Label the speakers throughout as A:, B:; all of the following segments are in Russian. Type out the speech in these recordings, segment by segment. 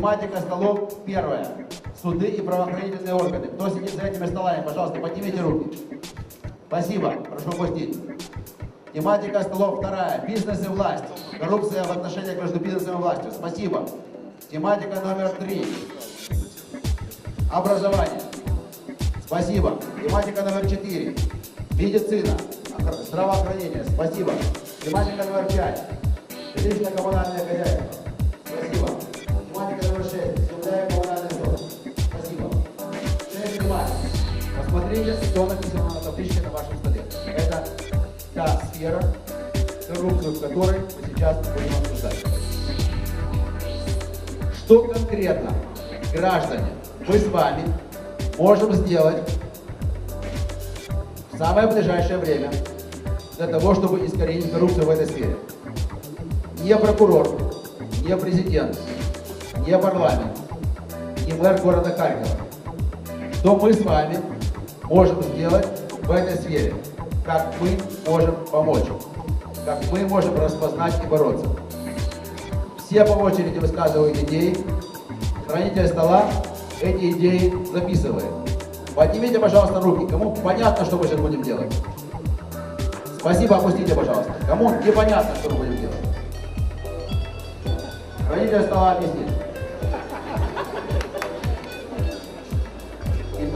A: Тематика столов первая. Суды и правоохранительные органы. Кто сидит за этими столами, пожалуйста, поднимите руки. Спасибо, прошу пустить. Тематика столов вторая. Бизнес и власть. Коррупция в отношениях между бизнесом и властью. Спасибо. Тематика номер три. Образование. Спасибо. Тематика номер четыре. Медицина. Охра- Здравоохранение. Спасибо. Тематика номер пять. Жилищно-коммунальное хозяйство. Шесть. Земля и коммунальный сбор. Спасибо. Шесть тематик. Посмотрите, на табличке на вашем столе. Это та сфера, коррупцию в которой мы сейчас будем обсуждать. Что конкретно, граждане, мы с вами можем сделать в самое ближайшее время для того, чтобы искоренить коррупцию в этой сфере? Не прокурор, не президент, не парламент, не мэр города Харькова. Что мы с вами можем сделать в этой сфере? Как мы можем помочь? Как мы можем распознать и бороться? Все по очереди высказывают идеи. Хранитель стола эти идеи записывает. Поднимите, пожалуйста, руки. Кому понятно, что мы сейчас будем делать? Спасибо, опустите, пожалуйста. Кому непонятно, что мы будем делать? Хранитель стола объяснит.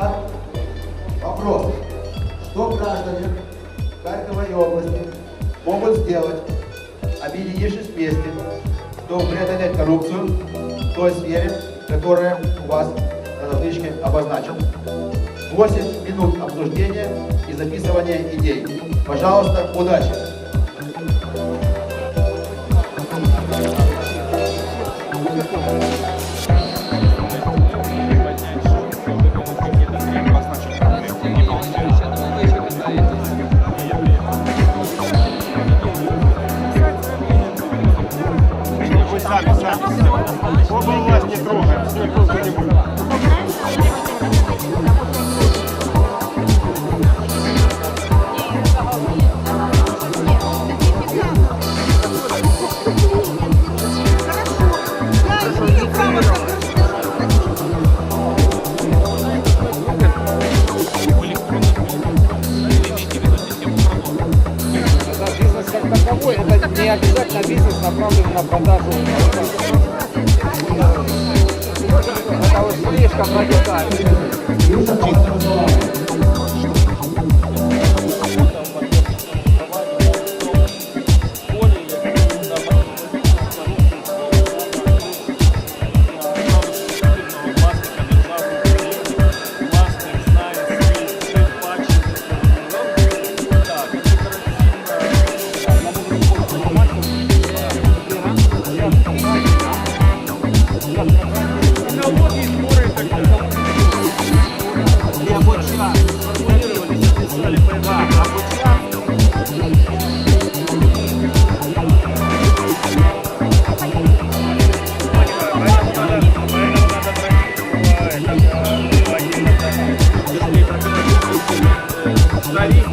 A: Итак, вопрос. Что граждане Харькова и области могут сделать, объединившись вместе, чтобы преодолеть коррупцию в той сфере, которая у вас на табличке обозначена? 8 минут обсуждения и записывания идей. Пожалуйста, удачи!
B: Вы не
C: обязательно бизнес направлен на продажу. Это вот слишком радикально.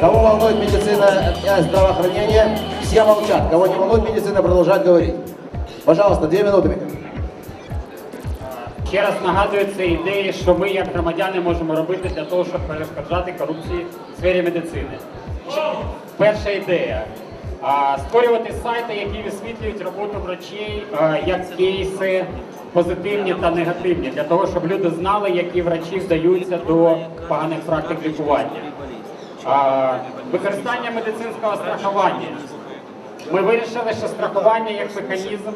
A: Кого волнует медицина и здравоохранение, все молчат. Кого не волнует медицина, продолжать говорить. Пожалуйста, две минуты.
D: Ще раз нагадую, ідеї, що ми як громадяни можемо робити для того, щоб перешкоджати корупції в сфері медицини. Перша ідея. Створювати сайти, які висвітлюють роботу врачей як кейси позитивні та негативні, для того, щоб люди знали, які врачі вдаються до поганих практик лікування. Використання медицинського страхування. Ми вирішили, що страхування як механізм,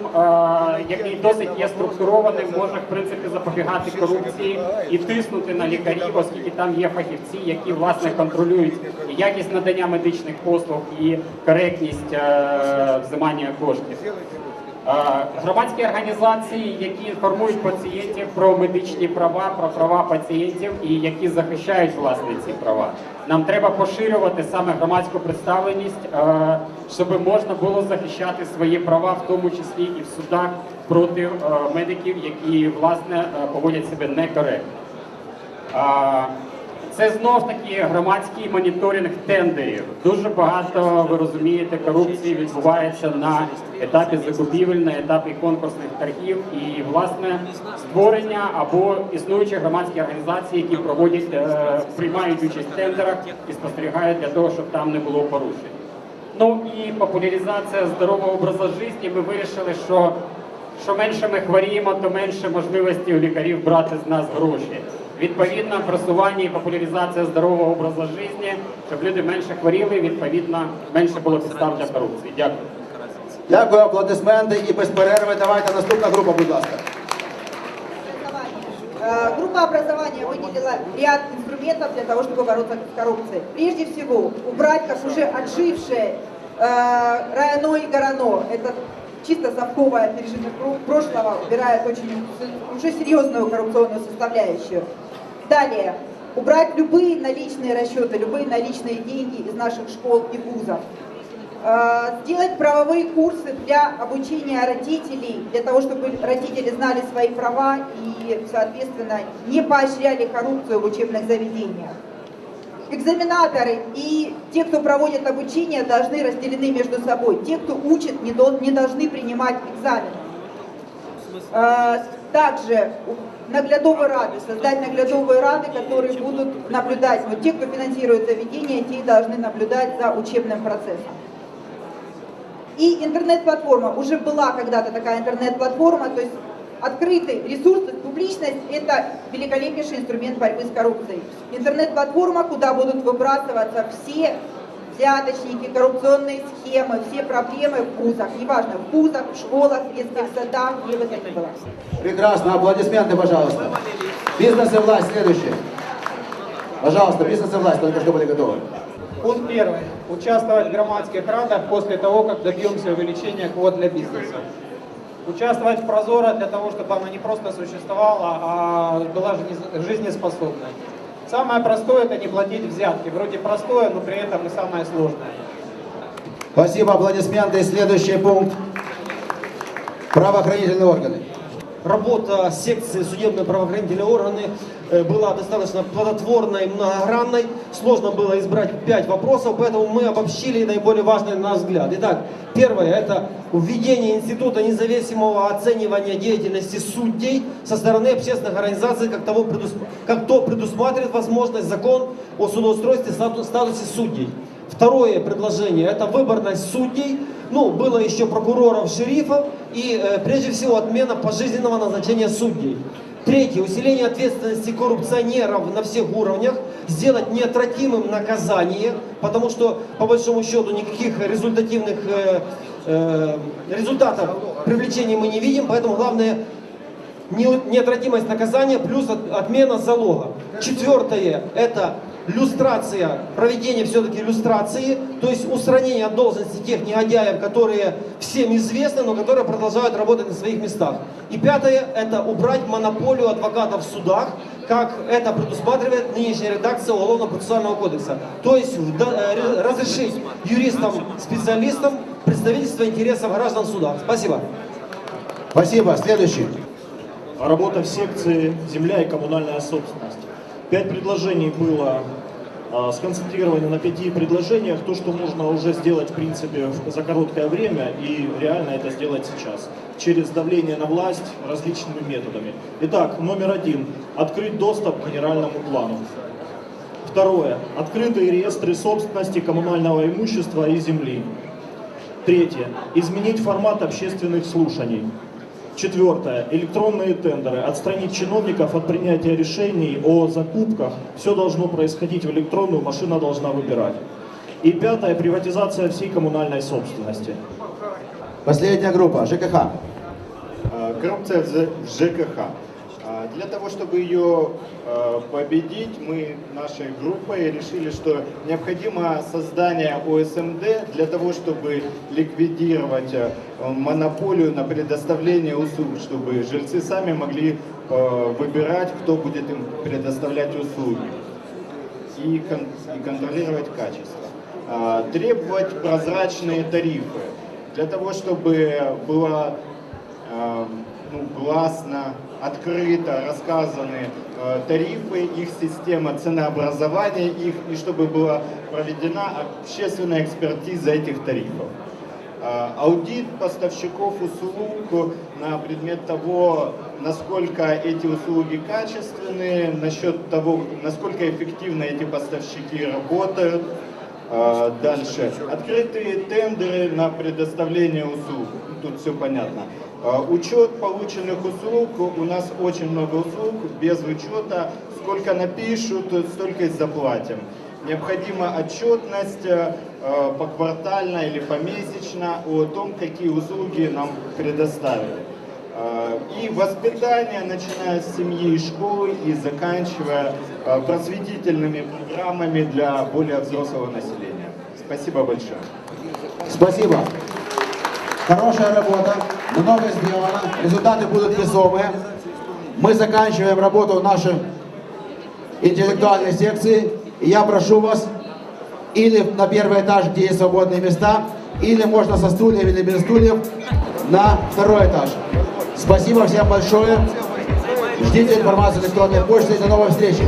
D: який досить є структурованим, може в принципі запобігати корупції і тиснути на лікарів, оскільки там є фахівці, які власне контролюють якість надання медичних послуг і коректність е, взимання коштів. Громадські організації, які інформують пацієнтів про медичні права, про права пацієнтів і які захищають власне ці права. Нам треба поширювати саме громадську представленість, е, щоб можна було захищати свої права, в тому числі і в судах проти е, медиків, які власне е, поводять себе некоректно. Це знов таки громадський моніторинг тендерів. Дуже багато ви розумієте, корупції відбувається на етапі закупівель, на етапі конкурсних торгів і власне створення або існуючі громадські організації, які проводять е, приймають участь в тендерах і спостерігають для того, щоб там не було порушень. Ну і популяризація здорового образу життя. Ми вирішили, що що менше ми хворіємо, то менше можливості у лікарів брати з нас гроші. Відповідно, просування і популяризація здорового образу життя, щоб люди менше хворіли, відповідно, менше було підстав для корупції. Дякую.
A: Дякую, аплодисменти і без перерви. Давайте наступна група, будь ласка.
E: Э, Группа образования выделила ряд инструментов для того, чтобы бороться с коррупцией. Прежде всего, убрать, как уже отжившее э, РАНО и ГОРАНО. Это чисто совковое пережиток про- прошлого, убирает очень с- уже серьезную коррупционную составляющую. Далее, убрать любые наличные расчеты, любые наличные деньги из наших школ и вузов. Э, Сделать правовые курсы для обучения родителей, для того, чтобы родители знали свои права и, соответственно, не поощряли коррупцию в учебных заведениях. Экзаменаторы и те, кто проводит обучение, должны разделены между собой. Те, кто учит, не, дол- не должны принимать экзамен. Э, Также наглядовые рады, создать наглядовые рады, которые будут наблюдать. Вот те, кто финансирует заведения, те должны наблюдать за учебным процессом. И интернет-платформа. Уже была когда-то такая интернет-платформа, то есть открытый ресурс, публичность – это великолепнейший инструмент борьбы с коррупцией. Интернет-платформа, куда будут выбрасываться все взяточники, коррупционные схемы, все проблемы в вузах, неважно, в вузах, в школах, в детских садах, где бы то ни было.
A: Прекрасно, аплодисменты, пожалуйста. Бизнес и власть, следующее. Пожалуйста, бизнес и власть, только что были готовы.
F: Пункт первый. Участвовать в громадских радах после того, как добьемся увеличения квот для бизнеса. Участвовать в Прозоро для того, чтобы она не просто существовала, а была жизнес- жизнеспособной. Самое простое это не платить взятки. Вроде простое, но при этом и самое сложное.
A: Спасибо, аплодисменты. Следующий пункт. Правоохранительные органы.
G: Работа секции судебно правоохранительные органы была достаточно плодотворной, многогранной. Сложно было избрать пять вопросов, поэтому мы обобщили наиболее важные на наш взгляд. Итак, первое – это введение института независимого оценивания деятельности судей со стороны общественных организаций, как, того предус- как то предусматривает возможность закон о судоустройстве стату- статусе судей. Второе предложение – это выборность судей. Ну, было еще прокуроров, шерифов и, э, прежде всего, отмена пожизненного назначения судей. Третье – усиление ответственности коррупционеров на всех уровнях, сделать неотвратимым наказание, потому что, по большому счету, никаких результативных э, э, результатов привлечения мы не видим, поэтому главное не- неотвратимость наказания плюс от- отмена залога. Четвертое – это люстрация, проведение все-таки люстрации, то есть устранение от должности тех негодяев, которые всем известны, но которые продолжают работать на своих местах. И пятое – это убрать монополию адвокатов в судах, как это предусматривает нынешняя редакция Уголовно-процессуального кодекса. То есть э, ре- разрешить юристам-специалистам представительство интересов граждан в судах. Спасибо.
A: Спасибо. Следующий.
C: Работа в секции «Земля и коммунальная собственность». Пять предложений было а, сконцентрированы на пяти предложениях, то, что можно уже сделать в принципе за короткое время и реально это сделать сейчас, через давление на власть различными методами. Итак, номер один. Открыть доступ к генеральному плану. Второе. Открытые реестры собственности коммунального имущества и земли. Третье. Изменить формат общественных слушаний. Четвертое. Электронные тендеры. Отстранить чиновников от принятия решений о закупках. Все должно происходить в электронную, машина должна выбирать. И пятое. Приватизация всей коммунальной собственности.
A: Последняя группа, ЖКХ.
H: А, Коррупция в ЖКХ. Для того, чтобы ее а, победить, мы нашей группой решили, что необходимо создание ОСМД для того, чтобы ликвидировать а, монополию на предоставление услуг, чтобы жильцы сами могли а, выбирать, кто будет им предоставлять услуги и, и контролировать качество. А, Требовать прозрачные тарифы для того, чтобы было э, ну, гласно, открыто рассказаны э, тарифы, их система ценообразования их, и чтобы была проведена общественная экспертиза этих тарифов. Э, Аудит поставщиков услуг на предмет того, насколько эти услуги качественные, насчет того, насколько эффективно эти поставщики работают. А, Дальше. Открытые тендеры на предоставление услуг. Тут все понятно. А, Учет полученных услуг. У нас очень много услуг. Без учета. Сколько напишут, столько и заплатим. Необходима отчетность э, поквартально или помесячно о том, какие услуги нам предоставили. Э, И воспитание, начиная с семьи и школы и заканчивая э, просветительными программами для более взрослого населения. Спасибо большое.
A: Спасибо. Хорошая работа, много сделано, результаты будут весомые. Мы заканчиваем работу нашей интеллектуальной секции. Я прошу вас или на первый этаж, где есть свободные места, или можно со стульев или без стульев на второй этаж. Спасибо всем большое. Ждите информацию электронной почты до новой встречи.